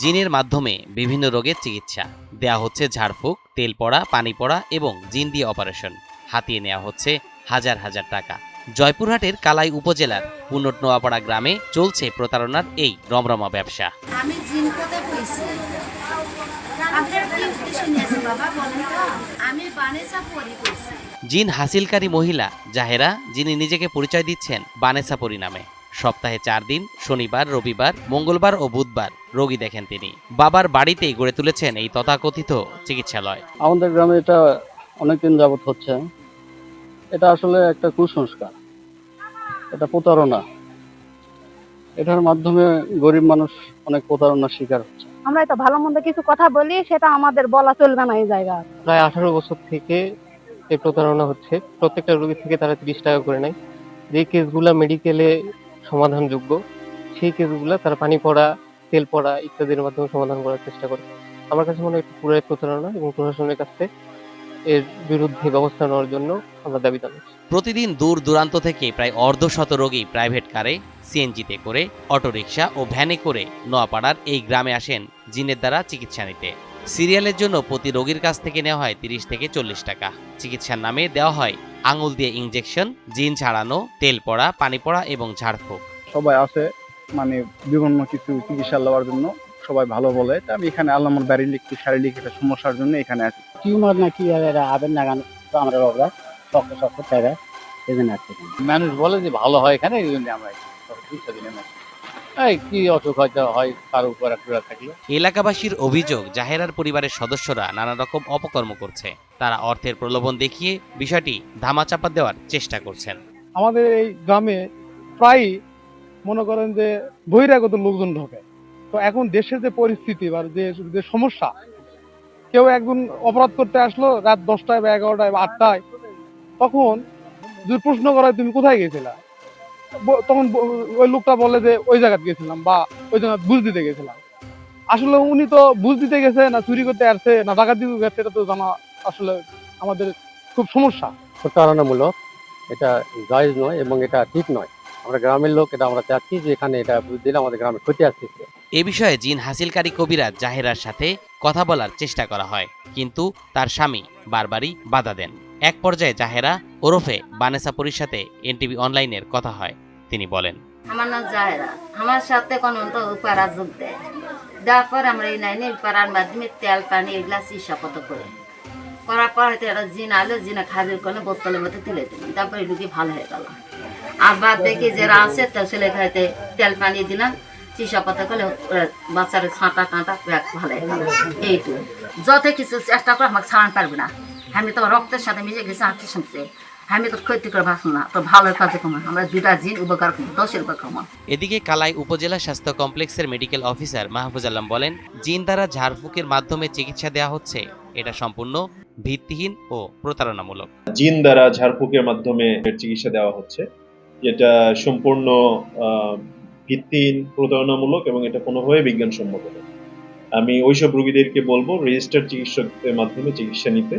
জিনের মাধ্যমে বিভিন্ন রোগের চিকিৎসা। দেয়া হচ্ছে ঝাড়ফুঁক তেল পড়া পানি পড়া এবং জিন দিয়ে অপারেশন। হাতিয়ে নেওয়া হচ্ছে হাজার হাজার টাকা। জয়পুরহাটের কালাই উপজেলার পুনট নোয়াপাড়া গ্রামে চলছে প্রতারণার এই রমরমা ব্যবসা। আমি জিন বানেসা হাসিলকারী মহিলা জাহেরা যিনি নিজেকে পরিচয় দিচ্ছেন বানেসাপরি নামে। সপ্তাহে চার দিন শনিবার রবিবার মঙ্গলবার ও বুধবার রোগী দেখেন তিনি। বাবার বাড়িতেই গড়ে তুলেছেন এই তথাকথিত চিকিৎসালয়। আমাদের গ্রামে এটা অনেকদিন যাবত হচ্ছে। এটা আসলে একটা কুসংস্কার। এটা প্রতারণা। এটার মাধ্যমে গরিব মানুষ অনেক প্রতারণার শিকার হচ্ছে। আমরা তো ভালো মন্দ কিছু কথা বলি সেটা আমাদের বলা চলবে না এই জায়গা। প্রায় আঠারো বছর থেকে এই প্রতারণা হচ্ছে। প্রত্যেকটা রোগী থেকে তারা তিরিশ টাকা করে নেয়। যে কেসগুলা মেডিকেলে সমাধানযোগ্য। সেই কেসগুলা তারা পানি পড়া, তেল পড়া ইত্যাদির মাধ্যমে সমাধান করার চেষ্টা করে। আমার কাছে মনে হয় পুরাই প্রতারণা এবং প্রশাসনের কাছে এর বিরুদ্ধে ব্যবস্থা নেওয়ার জন্য আমরা দাবি জানাচ্ছি। প্রতিদিন দূর দূরান্ত থেকে প্রায় অর্ধশত রোগী প্রাইভেট কারে, সিএনজিতে করে, অটোরিকশা ও ভ্যানে করে নোয়াপাড়ার এই গ্রামে আসেন জিনের দ্বারা চিকিৎসা নিতে। সিরিয়ালের জন্য প্রতি রোগীর কাছ থেকে নেওয়া হয় তিরিশ থেকে চল্লিশ টাকা। চিকিৎসার নামে দেওয়া হয় আঙুল দিয়ে ইঞ্জেকশন জিন ছাড়ানো তেল পড়া পানি পড়া এবং ঝাড়ফুঁক। সবাই আছে মানে বিভিন্ন কিছু চিকিৎসা লওয়ার জন্য সবাই ভালো বলে। তা আমি এখানে আল্লাহ আমার বাড়ির একটু শারীরিক একটা সমস্যার জন্য এখানে আছি। টিউমার নাকি আবেন নাগান তো আমরা রোগরা শক্ত শক্ত টাকা এই জন্য আসছি মানুষ বলে যে ভালো হয় এখানে এই জন্য আমরা এখানে চিকিৎসা দিনে এই কি অসুখ হয়তো হয় কারও উপর একটা থাকলে। এলাকাবাসীর অভিযোগ জাহেরার পরিবারের সদস্যরা নানা রকম অপকর্ম করছে। তারা অর্থের প্রলোভন দেখিয়ে বিষয়টি ধামাচাপা দেওয়ার চেষ্টা করছেন। আমাদের এই গ্রামে প্রায় মনে করেন যে বহিরাগত লোকজন ঢোকে। তো এখন দেশের যে পরিস্থিতি বা যে যে সমস্যা কেউ একজন অপরাধ করতে আসলো রাত দশটায় বা এগারোটায় বা আটটায় তখন যদি প্রশ্ন করা তুমি কোথায় গেছিলা? তখন ওই লোকটা বলে যে ওই জায়গায় গেছিলাম বা ওই জায়গায় বুঝ দিতে গেছিলাম। আসলে উনি তো বুঝ দিতে গেছে না চুরি করতে আসছে না ডাকাত দিতে গেছে এটা তো জানা আসলে আমাদের খুব সমস্যা। প্রতারণামূলক এটা জায়জ নয় এবং এটা ঠিক নয়। আমরা গ্রামের লোক এটা আমরা চাচ্ছি যে এখানে এটা দিলে আমাদের গ্রামে ক্ষতি আসতেছে। এ বিষয়ে জিন হাসিলকারী কবিরা জাহেরার সাথে কথা বলার চেষ্টা করা হয় কিন্তু তার স্বামী বারবারই বাধা দেন। এক পর্যায়ে জাহেরা ওরফে বানেসাপুরীর সাথে এনটিভি অনলাইনের কথা হয়। তিনি বলেন, আমার নাম জাহেরা। আমার সাথে কোনো তো উপারা যোগ দেয়। দেওয়ার পর আমরা এই লাইনে উপারার মাধ্যমে তেল, পানি এগুলা চিকিৎসাপত্র করে। করার পর হয়তো একটা জিন আলো, জিনা খাজুর করে বোতলের মধ্যে তুলে দিলাম তারপরে রুগী ভালো হয়ে গেল। আবার দেখি যারা আছে তো ছেলে খাইতে তেল, পানি দিলাম। চিকিৎসাপত্র করলে বাচ্চার ছাঁটা কাঁটা ব্যাগ ভালো হয়ে গেল। এইটু যত কিছু চেষ্টা করে, আমাকে ছাড়ান পারবে না। আমি তো রক্তের সাথে মিশে গেছি, আর কি শুনছে আমি তো ক্ষতি করে ভাবছি না। তো ভালো কাজে কমা আমরা দুটা জিন উপকার কমা দশের উপকার কমা এদিকে কালাই উপজেলা স্বাস্থ্য কমপ্লেক্সের মেডিকেল অফিসার মাহফুজ আলম বলেন জিন দ্বারা ঝাড়ফুঁকের মাধ্যমে চিকিৎসা দেওয়া হচ্ছে। এটা সম্পূর্ণ ভিত্তিহীন ও প্রতারণামূলক। জিন দ্বারা ঝাড়ফুঁকের মাধ্যমে চিকিৎসা দেওয়া হচ্ছে। যেটা সম্পূর্ণ আহ, ভিত্তিহীন প্রতারণামূলক এবং এটা কোনোভাবে বিজ্ঞানসম্মত আমি ওইসব রোগীদেরকে বলব রেজিস্টার্ড চিকিৎসকের মাধ্যমে চিকিৎসা নিতে।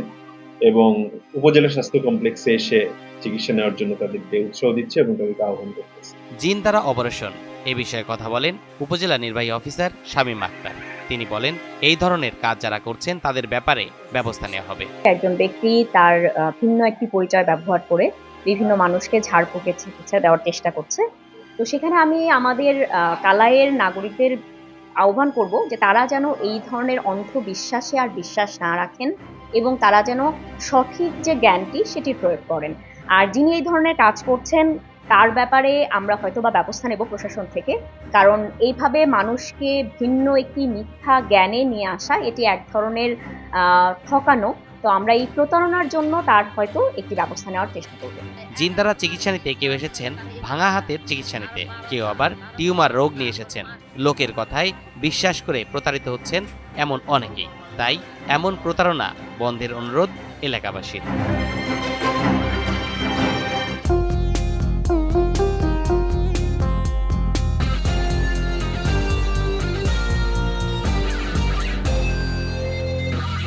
এবং উপজেলা স্বাস্থ্য কমপ্লেক্সে এসে চিকিৎসা নেওয়ার জন্য তাদেরকে উৎসাহ দিচ্ছে এবং তাদেরকে আহ্বান করতেছে। জিন দ্বারা অপারেশন। এ বিষয়ে কথা বলেন উপজেলা নির্বাহী অফিসার শামীম আক্তার। তিনি বলেন এই ধরনের কাজ যারা করছেন তাদের ব্যাপারে ব্যবস্থা নেওয়া হবে। একজন ব্যক্তি তার আহ, ভিন্ন একটি পরিচয় ব্যবহার করে বিভিন্ন মানুষকে ঝাড়ফুঁকের চিকিৎসা দেওয়ার চেষ্টা করছে। তো সেখানে আমি আমাদের আহ, কালাইয়ের নাগরিকদের আহ্বান করব যে তারা যেন এই ধরনের অন্ধবিশ্বাসে আর বিশ্বাস না রাখেন এবং তারা যেন সঠিক যে জ্ঞানটি সেটি প্রয়োগ করেন। আর যিনি এই ধরনের কাজ করছেন, তার ব্যাপারে আমরা হয়তো বা ব্যবস্থা নেব প্রশাসন থেকে। কারণ এইভাবে মানুষকে ভিন্ন একটি মিথ্যা জ্ঞানে নিয়ে আসা, এটি এক ধরনের ঠকানো। তো আমরা এই প্রতারণার জন্য তার হয়তো একটি ব্যবস্থা নেওয়ার চেষ্টা করব। জিন দ্বারা চিকিৎসা নিতে কেউ এসেছেন, ভাঙা হাতের চিকিৎসা নিতে। কেউ আবার টিউমার রোগ নিয়ে এসেছেন। লোকের কথায় বিশ্বাস করে প্রতারিত হচ্ছেন এমন অনেকেই। তাই এমন প্রতারণা বন্ধের অনুরোধ এলাকাবাসীর।